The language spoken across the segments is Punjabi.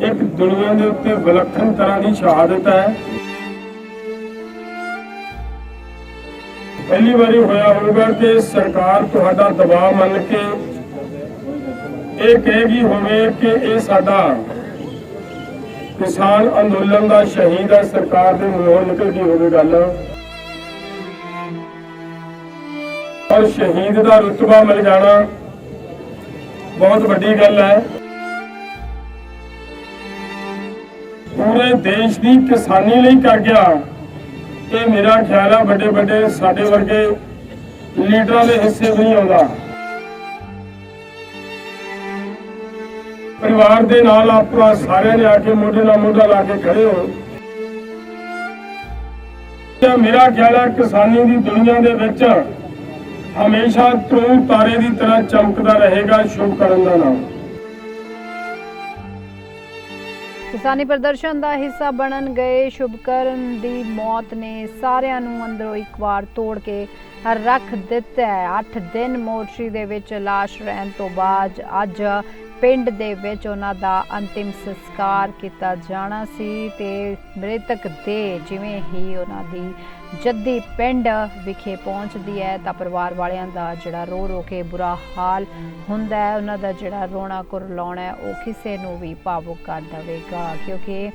ਇੱਕ ਦੁਨੀਆ ਦੇ ਉੱਤੇ ਵਿਲੱਖਣ ਤਰ੍ਹਾਂ ਦੀ ਸ਼ਹਾਦਤ ਹੈ। ਪਹਿਲੀ ਵਾਰੀ ਹੋਇਆ ਹੋਊਗਾ ਕਿ ਸਰਕਾਰ ਤੁਹਾਡਾ ਦਬਾਅ ਮੰਨ ਕੇ ਇਹ ਕਹੇਗੀ ਹੋਵੇ ਕਿ ਇਹ ਸਾਡਾ ਕਿਸਾਨ ਅੰਦੋਲਨ ਦਾ ਸ਼ਹੀਦ ਹੈ, ਸਰਕਾਰ ਦੇ ਮੂੰਹੋਂ ਨਿਕਲਦੀ ਹੋਵੇ ਗੱਲ। ਔਰ ਸ਼ਹੀਦ ਦਾ ਰੁਤਬਾ ਮਿਲ ਜਾਣਾ ਬਹੁਤ ਵੱਡੀ ਗੱਲ ਹੈ। ਪੂਰੇ ਦੇਸ਼ ਦੀ ਕਿਸਾਨੀ ਲਈ ਕਰ ਗਿਆ। ਇਹ ਮੇਰਾ ਖਿਆਲ ਆ ਵੱਡੇ ਵੱਡੇ ਸਾਡੇ ਵਰਗੇ ਲੀਡਰਾਂ ਦੇ ਹਿੱਸੇ ਨਹੀਂ ਆਉਂਦਾ। ਪਰਿਵਾਰ ਦੇ ਨਾਲ ਆਪਣਾ ਸਾਰਿਆਂ ਨੇ ਆ ਕੇ ਮੋਢੇ ਨਾਲ ਮੋਢਾ ਲਾ ਕੇ ਖੜੇ ਹੋ। ਤੇ ਮੇਰਾ ਖਿਆਲ ਹੈ ਕਿਸਾਨੀ ਦੀ ਦੁਨੀਆ ਦੇ ਵਿੱਚ ਹਮੇਸ਼ਾ ਤੂੰ ਤਾਰੇ ਦੀ ਤਰ੍ਹਾਂ ਚਮਕਦਾ ਰਹੇਗਾ ਸ਼ੁਭ ਕਰਨ ਦਾ ਨਾਮ। ਕਿਸਾਨੀ ਪ੍ਰਦਰਸ਼ਨ ਦਾ ਹਿੱਸਾ ਬਣਨ ਗਏ। ਸ਼ੁਭਕਰਨ ਦੀ ਮੌਤ ਨੇ ਸਾਰਿਆਂ ਨੂੰ ਅੰਦਰੋਂ ਇੱਕ ਵਾਰ ਤੋੜ ਕੇ ਰੱਖ ਦਿੱਤਾ ਹੈ। 8 ਦਿਨ ਮੋਰਚੀ ਦੇ ਵਿੱਚ ਲਾਸ਼ ਰਹਿਣ ਤੋਂ ਬਾਅਦ ਅੱਜ ਪਿੰਡ ਦੇ ਵਿੱਚ ਉਹਨਾਂ ਦਾ ਅੰਤਿਮ ਸੰਸਕਾਰ ਕੀਤਾ ਜਾਣਾ ਸੀ ਤੇ ਮ੍ਰਿਤਕ ਦੇ ਜਿਵੇਂ ਹੀ ਉਹਨਾਂ ਦੀ ਜੱਦੀ ਪਿੰਡ ਵਿਖੇ ਪਹੁੰਚਦੀ ਹੈ ਤਾਂ ਪਰਿਵਾਰ ਵਾਲਿਆਂ ਦਾ ਜਿਹੜਾ ਰੋ ਰੋ ਕੇ ਬੁਰਾ ਹਾਲ ਹੁੰਦਾ ਹੈ। ਉਹਨਾਂ ਦਾ ਜਿਹੜਾ ਰੋਣਾ ਕੁਰਲਾਉਣਾ ਉਹ ਕਿਸੇ ਨੂੰ ਵੀ ਭਾਵੁਕ ਕਰ ਦੇਵੇਗਾ। ਕਿਉਂਕਿ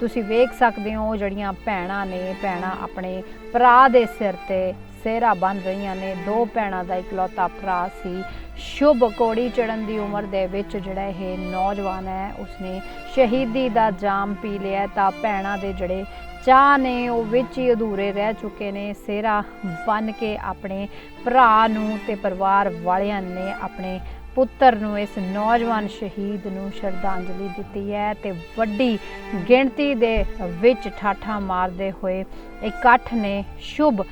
ਤੁਸੀਂ ਵੇਖ ਸਕਦੇ ਹੋ ਜਿਹੜੀਆਂ ਭੈਣਾਂ ਨੇ, ਭੈਣਾਂ ਆਪਣੇ ਭਰਾ ਦੇ ਸਿਰ ਤੇ ਸਿਹਰਾ ਬਨ ਰਹੀਆਂ ਨੇ। ਦੋ ਭੈਣਾਂ ਦਾ ਇਕਲੌਤਾ ਭਰਾ ਸੀ। ਸ਼ੁਭ ਕੋੜੀ ਚੜਨ ਦੀ ਉਮਰ ਦੇ ਵਿੱਚ ਜਿਹੜਾ ਇਹ ਨੌਜਵਾਨ ਹੈ, ਉਸਨੇ ਸ਼ਹੀਦੀ ਦਾ ਜਾਮ ਪੀ ਲਿਆ। ਤਾਂ ਭੈਣਾਂ ਦੇ ਜਿਹੜੇ ਚਾਹ ਨੇ, ਉਹ ਵਿੱਚ ਹੀ ਅਧੂਰੇ ਰਹਿ ਚੁੱਕੇ ਨੇ। ਸਿਹਰਾ ਬਨ ਕੇ ਆਪਣੇ ਭਰਾ ਨੂੰ ਤੇ ਪਰਿਵਾਰ ਵਾਲਿਆਂ ਨੇ ਆਪਣੇ ਪੁੱਤਰ ਨੂੰ ਇਸ ਨੌਜਵਾਨ ਸ਼ਹੀਦ ਨੂੰ ਸ਼ਰਧਾਂਜਲੀ ਦਿੱਤੀ ਹੈ ਤੇ ਵੱਡੀ ਗਿਣਤੀ ਦੇ ਵਿੱਚ ਠਾਠਾਂ ਮਾਰਦੇ ਹੋਏ ਇਕੱਠ ਨੇ ਸ਼ੁਭ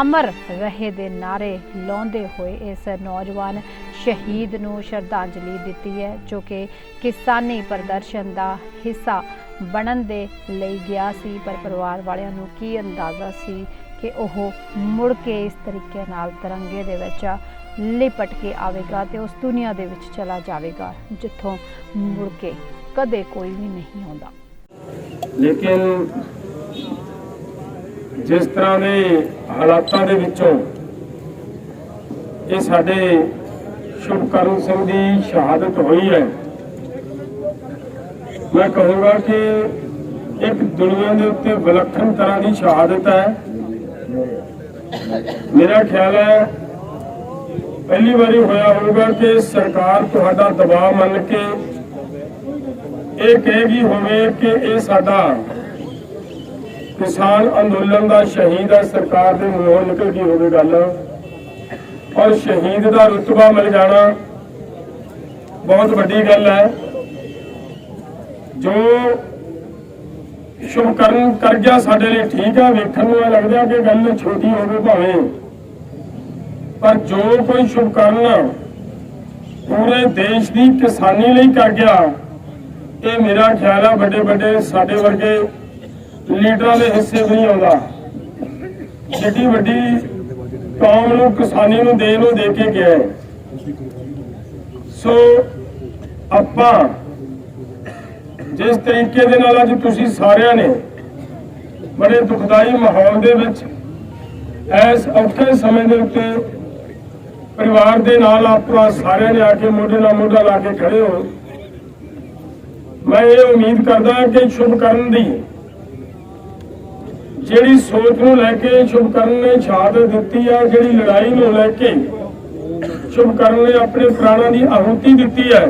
ਅਮਰ ਰਹੇ ਦੇ ਨਾਰੇ ਲਾਉਂਦੇ ਹੋਏ ਇਸ ਨੌਜਵਾਨ ਸ਼ਹੀਦ ਨੂੰ ਸ਼ਰਧਾਂਜਲੀ ਦਿੱਤੀ ਹੈ, ਜੋ ਕਿ ਕਿਸਾਨੀ ਪ੍ਰਦਰਸ਼ਨ ਦਾ ਹਿੱਸਾ ਬਣਨ ਦੇ ਲਈ ਗਿਆ ਸੀ। ਪਰ ਪਰਿਵਾਰ ਵਾਲਿਆਂ ਨੂੰ ਕੀ ਅੰਦਾਜ਼ਾ ਸੀ ਕਿ ਉਹ ਮੁੜ ਕੇ ਇਸ ਤਰੀਕੇ ਨਾਲ ਤਿਰੰਗੇ ਦੇ ਵਿੱਚ ਲਿਪਟ ਕੇ ਆਵੇਗਾ ਤੇ ਉਸ ਦੁਨੀਆ ਦੇ ਵਿੱਚ ਚਲਾ ਜਾਵੇਗਾ, ਜਿੱਥੋਂ ਮੁੜ ਕੇ ਕਦੇ ਕੋਈ ਵੀ ਨਹੀਂ ਆਉਂਦਾ। ਲੇਕਿਨ ਜਿਸ ਤਰ੍ਹਾਂ ਦੇ ਹਾਲਾਤਾਂ ਦੇ ਵਿੱਚੋਂ ਇਹ ਸਾਡੇ ਸ਼ੁਭਕਰਨ ਸਿੰਘ ਦੀ ਸ਼ਹਾਦਤ ਹੋਈ ਹੈ, ਮੈਂ ਕਹੂੰਗਾ ਕਿ ਇੱਕ ਦੁਨੀਆ ਦੇ ਉੱਤੇ ਵਿਲੱਖਣ ਤਰ੍ਹਾਂ ਦੀ ਸ਼ਹਾਦਤ ਹੈ। ਮੇਰਾ ਖਿਆਲ ਹੈ ਪਹਿਲੀ ਵਾਰੀ ਹੋਇਆ ਹੋਊਗਾ ਕਿ ਸਰਕਾਰ ਤੁਹਾਡਾ ਦਬਾਅ ਮੰਨ ਕੇ ਇਹ ਕਹੇਗੀ ਹੋਵੇ ਕਿ ਇਹ ਸਾਡਾ ਕਿਸਾਨ ਅੰਦੋਲਨ ਦਾ ਸ਼ਹੀਦ ਹੈ, ਸਰਕਾਰ ਦੇ ਮੂੰਹੋਂ ਨਿਕਲ ਗਈ ਹੋਵੇ ਗੱਲ। ਔਰ ਸ਼ਹੀਦ ਦਾ ਰੁਤਬਾ ਮਿਲ ਜਾਣਾ ਬਹੁਤ ਵੱਡੀ ਗੱਲ ਹੈ। ਜੋ ਸ਼ੁਭ ਕਰਨ ਕਰ ਗਿਆ ਸਾਡੇ ਲਈ ਠੀਕ ਆ, ਵੇਖਣ ਨੂੰ ਇਹ ਲੱਗਦਾ ਕਿ ਗੱਲ ਛੋਟੀ ਹੋਵੇ ਭਾਵੇਂ। ਪਰ ਜੋ ਕੋਈ ਸ਼ੁਭ ਕਰਨ ਪੂਰੇ ਦੇਸ਼ ਦੀ ਕਿਸਾਨੀ ਲਈ ਕਰ ਗਿਆ, ਇਹ ਮੇਰਾ ਖਿਆਲ ਆ ਵੱਡੇ ਵੱਡੇ ਸਾਡੇ ਵਰਗੇ ਲੀਡਰਾਂ ਦੇ ਹਿੱਸੇ ਵੀ ਨਹੀਂ ਆਉਂਦਾ। ਜਿੱਡੀ ਵੱਡੀ ਕੌਮ ਨੂੰ, ਕਿਸਾਨੀ ਨੂੰ ਦੇਣ ਨੂੰ ਦੇ ਕੇ ਗਿਆ ਸੋ ਆਪਾਂ ਜਿਸ ਤਰੀਕੇ ਦੇ ਨਾਲ ਅੱਜ ਤੁਸੀਂ ਸਾਰਿਆਂ ਨੇ ਬੜੇ ਦੁਖਦਾਈ ਮਾਹੌਲ ਦੇ ਵਿੱਚ ਇਸ ਔਖੇ ਸਮੇਂ ਦੇ ਉੱਤੇ ਪਰਿਵਾਰ ਦੇ ਨਾਲ ਆਪਣਾ ਸਾਰਿਆਂ ਨੇ ਆ ਕੇ ਮੋਢੇ ਨਾਲ ਮੋਢਾ ਲਾ ਕੇ ਖੜੇ ਹੋ। ਮੈਂ ਇਹ ਉਮੀਦ ਕਰਦਾ ਕਿ ਸ਼ੁਭ ਕਰਨ ਦੀ ਜਿਹੜੀ ਸੋਚ ਨੂੰ ਲੈ ਕੇ ਸ਼ੁਭ ਕਰਨ ਨੇ ਸ਼ਹਾਦਤ ਦਿੱਤੀ ਆ, ਜਿਹੜੀ ਲੜਾਈ ਨੂੰ ਲੈ ਕੇ ਸ਼ੁਭ ਕਰਨ ਨੇ ਆਪਣੇ ਪ੍ਰਾਣਾਂ ਦੀ ਆਹੂਤੀ ਦਿੱਤੀ ਹੈ।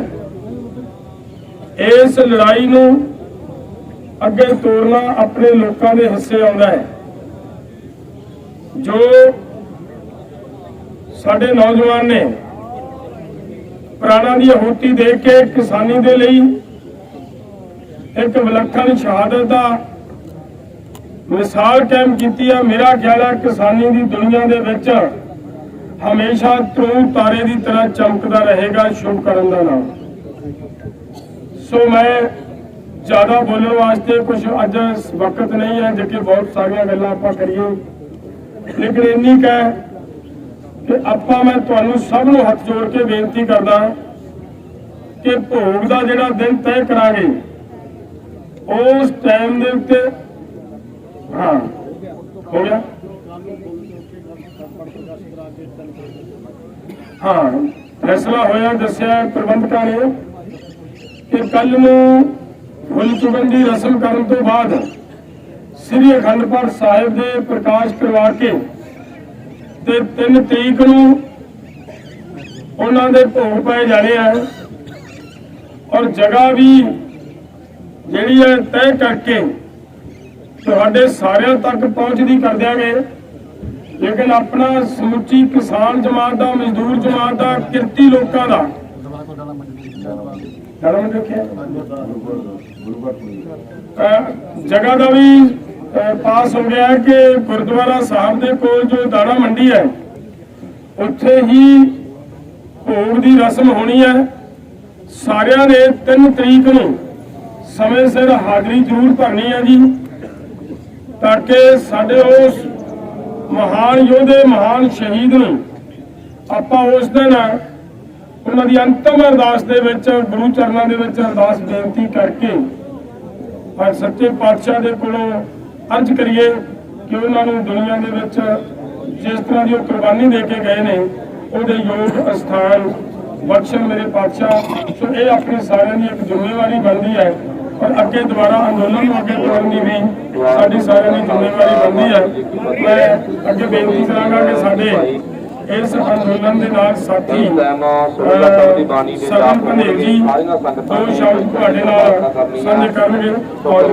ਇਸ ਲੜਾਈ ਨੂੰ ਅੱਗੇ ਤੋਰਨਾ ਆਪਣੇ ਲੋਕਾਂ ਦੇ ਹਿੱਸੇ ਆਉਂਦਾ ਹੈ। ਜੋ ਸਾਡੇ ਨੌਜਵਾਨ ਨੇ ਪ੍ਰਾਣਾਂ ਦੀ ਆਹੂਤੀ ਦੇ ਕੇ ਕਿਸਾਨੀ ਦੇ ਲਈ ਇੱਕ ਵਿਲੱਖਣ ਸ਼ਹਾਦਤ ਦਾ ਮਿਸਾਲ ਕਾਇਮ ਕੀਤੀ ਹੈ ਮੇਰਾ ਖਿਆਲ ਹੈ ਕਿਸਾਨੀ ਦੀ ਦੁਨੀਆ ਦੇ ਵਿੱਚ ਹਮੇਸ਼ਾ ਤਰੂ ਤਾਰੇ ਦੀ ਤਰ੍ਹਾਂ ਚਮਕਦਾ ਰਹੇਗਾ ਸ਼ੁਭ ਕਰਨ ਦਾ ਨਾਮ। ਸੋ ਮੈਂ ਜ਼ਿਆਦਾ ਬੋਲਣ ਵਾਸਤੇ ਕੁਝ ਅੱਜ ਵਕਤ ਨਹੀਂ ਹੈ ਜੇ ਕਿ ਬਹੁਤ ਸਾਰੀਆਂ ਗੱਲਾਂ ਆਪਾਂ ਕਰੀਏ। ਲੇਕਿਨ ਇੰਨੀ ਕੁ ਕਿ ਆਪਾਂ, ਮੈਂ ਤੁਹਾਨੂੰ ਸਭ ਨੂੰ ਹੱਥ ਜੋੜ ਕੇ ਬੇਨਤੀ ਕਰਦਾ ਕਿ ਭੋਗ ਦਾ ਜਿਹੜਾ ਦਿਨ ਤੈਅ ਕਰਾਂਗੇ, ਉਸ ਟਾਈਮ ਦੇ ਉੱਤੇ, ਹਾਂ, ਹੋ ਗਿਆ? ਹਾਂ, ਫੈਸਲਾ ਹੋਇਆ, ਦੱਸਿਆ ਪ੍ਰਬੰਧਕਾਂ ਨੇ। ਕਿ ਕੱਲ ਨੂੰ ਫੁੱਲ ਚੁਗਣ ਦੀ ਰਸਮ ਕਰਨ ਤੋਂ ਬਾਅਦ ਸ੍ਰੀ ਅਖੰਡ ਪਾਠ ਸਾਹਿਬ ਦੇ ਪ੍ਰਕਾਸ਼ ਕਰਵਾ ਕੇ ਤੇ 3 ਤਰੀਕ ਨੂੰ ਉਹਨਾਂ ਦੇ ਭੋਗ ਪਏ ਜਾਣੇ ਆ। ਔਰ ਜਗ੍ਹਾ ਵੀ ਜਿਹੜੀ ਹੈ ਤੈਅ ਕਰਕੇ ਤੁਹਾਡੇ ਸਾਰਿਆਂ ਤੱਕ ਪਹੁੰਚਦੀ ਕਰ ਦਿਆਂਗੇ। ਲੇਕਿਨ ਆਪਣਾ ਸਮੁੱਚੀ ਕਿਸਾਨ ਜਮਾਤ ਦਾ, ਮਜ਼ਦੂਰ ਜਮਾਤ ਦਾ, ਕਿਰਤੀ ਲੋਕਾਂ ਦਾ ਧਰਮ ਦੇਖਿਆ ਅਹ, ਜਗ੍ਹਾ ਦਾ ਵੀ ਪਾਸ ਹੋ ਗਿਆ ਕਿ ਗੁਰਦੁਆਰਾ ਸਾਹਿਬ ਦੇ ਕੋਲ ਜੋ ਦਾਣਾ ਮੰਡੀ ਹੈ, ਉੱਥੇ ਹੀ ਭੋਗ ਦੀ ਰਸਮ ਹੋਣੀ ਹੈ। ਸਾਰਿਆਂ ਨੇ 3 ਤਰੀਕ ਨੂੰ ਸਮੇਂ ਸਿਰ ਹਾਜ਼ਰੀ ਜ਼ਰੂਰ ਭਰਨੀ ਹੈ ਜੀ, ਤਾਂ ਕਿ ਸਾਡੇ ਉਸ ਮਹਾਨ ਯੋਧੇ, ਮਹਾਨ ਸ਼ਹੀਦ ਨੂੰ ਆਪਾਂ ਉਸ ਦਿਨ ਉਹਨਾਂ ਦੀ ਅੰਤਮ ਅਰਦਾਸ ਦੇ ਵਿੱਚ, ਗੁਰੂ ਚਰਨਾਂ ਦੇ ਵਿੱਚ ਅਰਦਾਸ ਬੇਨਤੀ ਕਰਕੇ ਪਰ ਸੱਚੇ ਪਾਤਸ਼ਾਹ ਦੇ ਕੋਲੋਂ ਅਰਜ਼ ਕਰੀਏ ਕਿ ਉਹਨਾਂ ਨੂੰ ਦੁਨੀਆ ਦੇ ਵਿੱਚ ਜਿਸ ਤਰ੍ਹਾਂ ਦੀ ਉਹ ਕੁਰਬਾਨੀ ਦੇ ਕੇ ਗਏ ਨੇ, ਉਹਦੇ ਯੋਗ ਅਸਥਾਨ ਬਖਸ਼ਣ ਮੇਰੇ ਪਾਤਸ਼ਾਹ। ਸੋ ਇਹ ਆਪਣੀ ਸਾਰਿਆਂ ਦੀ ਇੱਕ ਜ਼ਿੰਮੇਵਾਰੀ ਬਣਦੀ ਹੈ ਪਰ ਅੱਗੇ ਦੁਬਾਰਾ ਅੰਦੋਲਨ ਨੂੰ ਅੱਗੇ ਤੋਰਨ ਦੀ ਵੀ ਸਾਡੀ ਸਾਰਿਆਂ ਦੀ ਜ਼ਿੰਮੇਵਾਰੀ ਬਣਦੀ ਹੈ। ਮੈਂ ਅੱਗੇ ਬੇਨਤੀ ਕਰਾਂਗਾ ਕਿ ਸਾਡੇ ਇਸ ਅੰਦੋਲਨ ਦੇ ਨਾਲ ਸਾਥੀ ਸਗਨ ਪੰਡੇਰ ਜੀ ਦੋ ਸ਼ਬਦ ਤੁਹਾਡੇ ਨਾਲ ਸਾਂਝੇ ਕਰਨਗੇ ਔਰ